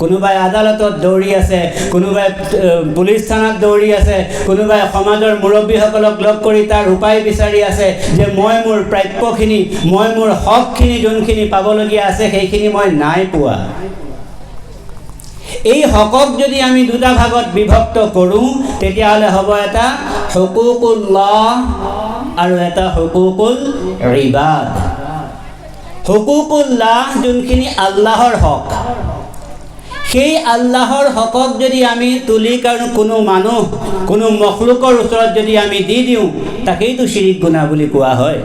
কোনোবাই আদালতত দৌৰি আছে, কোনোবাই পুলিচ থানাত দৌৰি আছে, কোনোবাই সমাজৰ মুৰব্বীসকলক লগ কৰি তাৰ উপায় বিচাৰি আছে যে মই মোৰ প্ৰাপ্যখিনি, মই মোৰ হকখিনি, যোনখিনি পাবলগীয়া আছে, সেইখিনি মই নাই পোৱা। এই হকক যদি আমি দুটা ভাগত বিভক্ত কৰোঁ, তেতিয়াহ'লে হ'ব এটা হুকুকুল্লাহ আৰু এটা হুকুকুল ৰিবাদ হুকুকুল্লাহ যোনখিনি আল্লাহৰ হক সেই আল্লাহৰ হকক যদি আমি তুলি, কাৰণ কোনো মানুহ, কোনো মখলুকৰ ওচৰত যদি আমি দি দিওঁ, তাকেইতো চিৰিক গুণা বুলি কোৱা হয়।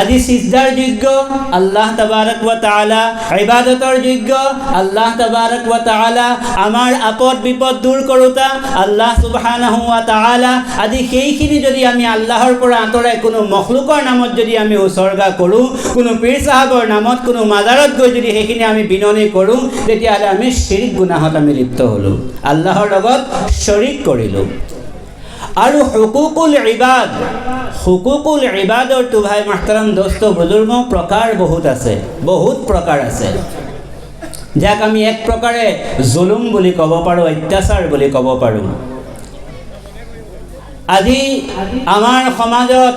আজি সিজদাৰ যোগ্য, আল্লাহ তবাৰক ৱা তাআলা ইবাদতৰ যোগ্য, আল্লাহ তবাৰক ৱা তাআলা আমাৰ আপদ বিপদ দূৰ কৰোঁতা আল্লাহ সুবহানাহু ৱা তাআলা আদি সেইখিনি যদি আমি আল্লাহৰ পৰা আঁতৰাই কোনো মখলুকৰ নামত যদি আমি উচৰ্গা কৰোঁ, কোনো পীৰ চাহাবৰ নামত, কোনো মাজাৰত গৈ যদি সেইখিনি আমি বিননি কৰোঁ, তেতিয়াহ'লে আমি চিৰিক গুণাহত আমি লিপ্ত হ'লোঁ। আল্লাহৰ লগত শ্বৰিক কৰিলোঁ। আৰু হুকুকুল ইবাদ। হুকুকুল ইবাদৰটো ভাই মাহতারাম দোস্ত বুজুৰ্গ প্ৰকাৰ বহুত আছে, বহুত প্ৰকাৰ আছে। যাক, আমি এক প্ৰকাৰে জুলুম বুলি ক'ব পাৰোঁ, অত্যাচাৰ বুলি ক'ব পাৰোঁ। আজি আমাৰ সমাজত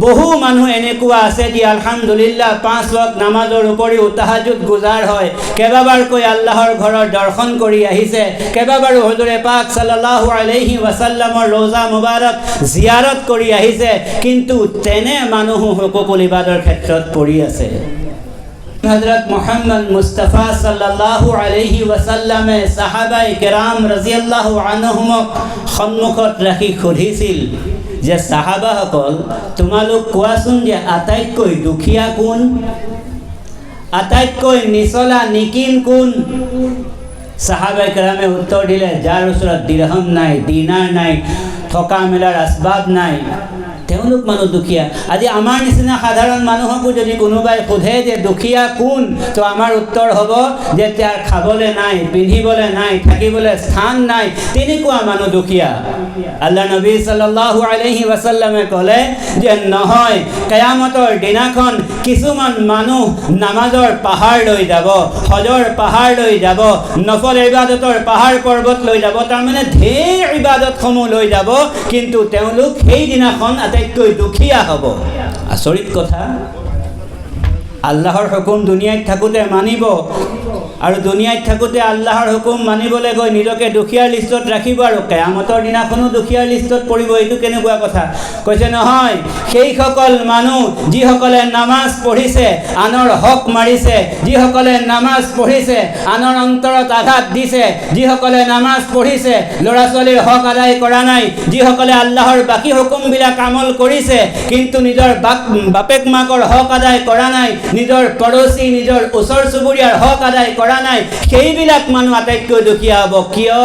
বহু মানুহ এনেকুৱা আছে যি আলহামদুলিল্লাহ পাঁচ ওয়াক্ত নামাজৰ উপৰিও তাহাজুত গুজাৰ হয়। কেইবাবাৰকৈ আল্লাহৰ ঘৰৰ দৰ্শন কৰি আহিছে। কেইবাবাৰো হজুৰে পাক চাল্লাহ আলহি ৱাচাল্লামৰ ৰোজা মুবাৰক জিয়াৰত কৰি আহিছে। কিন্তু তেনে মানুহো হুকুকুল ইবাদৰ ক্ষেত্ৰত পৰি আছে। হজরত মোহাম্মদ মুস্তফা সাল্লাল্লাহু আলাইহি ওয়াসাল্লামে সাহাবাই কেৰাম ৰাজিয়াল্লাহু আনহুমক সন্মুখত ৰাখি সুধিছিল যে চাহাবাসকল তোমালোক কোৱাচোন যে আটাইতকৈ দুখীয়া কোন? আটাইতকৈ নিচলা নিকিন কোন? চাহাবাই কেৰামে উত্তৰ দিলে, যাৰ ওচৰত দিৰহম নাই, দিনাৰ নাই, থকা মেলাৰ আচবাব নাই। তেওঁলোক মানুহ দুখীয়া। আজি আমাৰ নিচিনা সাধাৰণ মানুহকো যদি কোনোবাই সোধে যে দুখীয়া কোন, তো আমাৰ উত্তৰ হ'ব যে তাৰ খাবলৈ নাই, পিন্ধিবলৈ নাই, থাকিবলৈ স্থান নাই, তেনেকুৱা মানুহ দুখীয়া। আল্লাহ নবী সাল্লাল্লাহু আলাইহি ৱাসাল্লামে ক'লে যে নহয়, কেয়ামতৰ দিনাখন কিছুমান মানুহ নামাজৰ পাহাৰ লৈ যাব, হজৰ পাহাৰ লৈ যাব, নফল ইবাদতৰ পাহাৰ পৰ্বত লৈ যাব, তাৰমানে ঢেৰ ইবাদতসমূহ লৈ যাব, কিন্তু তেওঁলোক সেইদিনাখন আটাইতকৈ দুখীয়া হ'ব। আচৰিত কথা। আল্লাহৰ হুকুম দুনিয়াত থাকোঁতে মানিব। আৰু দুনিয়াত থাকোঁতে আল্লাহৰ হুকুম মানিবলৈ গৈ নিজকে দুখীয়াৰ লিষ্টত ৰাখিব আৰু কেয়ামতৰ দিনাখনো দুখীয়াৰ লিষ্টত পৰিব, এইটো কেনেকুৱা কথা? কৈছে, নহয়, সেইসকল মানুহ যিসকলে নামাজ পঢ়িছে, আনৰ হক মাৰিছে, যিসকলে নামাজ পঢ়িছে, আনৰ অন্তৰত আঘাত দিছে, যিসকলে নামাজ পঢ়িছে ল'ৰা ছোৱালীৰ হক আদায় কৰা নাই, যিসকলে আল্লাহৰ বাকী হুকুমবিলাক আমল কৰিছে, কিন্তু নিজৰ বাপ, বাপেক মাকৰ হক আদায় কৰা নাই, নিজৰ পড়োশী নিজৰ ওচৰ চুবুৰীয়াৰ হক আদায় কৰা নাই। সেইবিলাক মানুহ আটাইতকৈ দুখীয়া হ'ব। কিয়?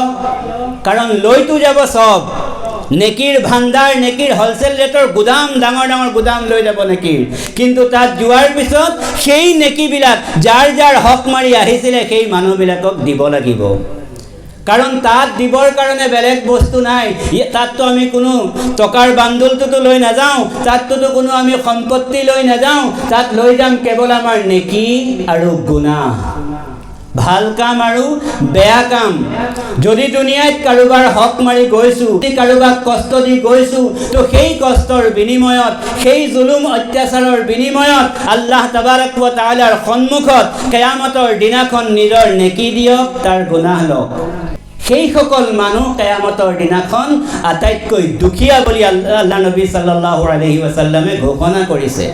কাৰণ লৈতো যাব চব। নেকিৰ ভাণ্ডাৰ, নেকিৰ হ'লচেল ৰেটৰ গুদাম, ডাঙৰ ডাঙৰ গুদাম লৈ যাব নেকিৰ। কিন্তু তাত যোৱাৰ পিছত সেই নেকিবিলাক, যাৰ যাৰ হক মাৰি আহিছিলে, সেই মানুহবিলাকক দিব লাগিব। কাৰণ তাত দিবৰ কাৰণে বেলেগ বস্তু নাই। তাততো আমি কোনো টকাৰ বান্দোলটোতো লৈ নাযাওঁ। তাতটোতো কোনো আমি সম্পত্তি লৈ নাযাওঁ। তাত লৈ যাম কেৱল আমাৰ নেকি আৰু গুণাহ। ভালো কাম আৰু বেয়া কাম। যদি দুনিয়াত কাৰোবাৰ হক মাৰি গৈছোঁ কাৰোবাক কষ্ট দি গৈছোঁ, তো সেই কষ্টৰ বিনিময়ত, সেই জুলুম অত্যাচাৰৰ বিনিময়ত আল্লাহ তাবাৰক ৱা তাআলাৰ সন্মুখত কেয়ামতৰ দিনাখন নিজৰ নেকি দিয়ক, তাৰ গুনাহ লওক। সেইসকল মানুহ কেয়ামতৰ দিনাখন আটাইতকৈ দুখীয়া বুলি আল্লাহ নবী সাল্লাল্লাহু আলাইহি ৱাসাল্লামে ঘোষণা কৰিছে।